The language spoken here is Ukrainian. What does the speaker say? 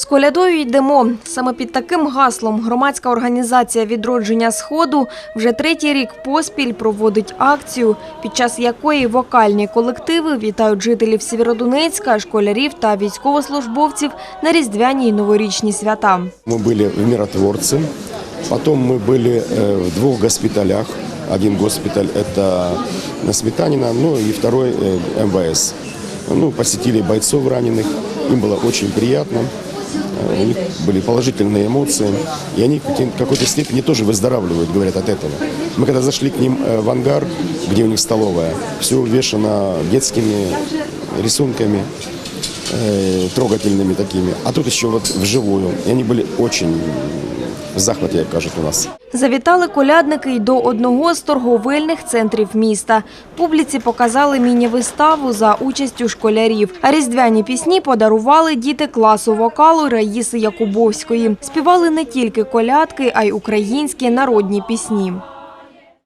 З колядою йдемо. Саме під таким гаслом громадська організація відродження сходу вже третій рік поспіль проводить акцію, під час якої вокальні колективи вітають жителів Сєвєродонецька, школярів та військовослужбовців на різдвяні й новорічні свята. Мы были в Миротворце, потом мы были э, в двух госпиталях. Один госпиталь – это на Сметанина, ну и второй э, – МВС. Ну, посетили бойцов раненых, им было очень приятно. Э, У них были положительные эмоции, и они в каким- какой-то степени тоже выздоравливают, говорят, от этого. Мы когда зашли к ним э, в ангар, где у них столовая, все увешано детскими рисунками, э, трогательными такими. А тут еще вот вживую. И они были очень в захваті, як кажуть у нас. Завітали колядники й до одного з торговельних центрів міста. Публіці показали міні-виставу за участю школярів. А різдвяні пісні подарували діти класу вокалу Раїси Якубовської. Співали не тільки колядки, а й українські народні пісні.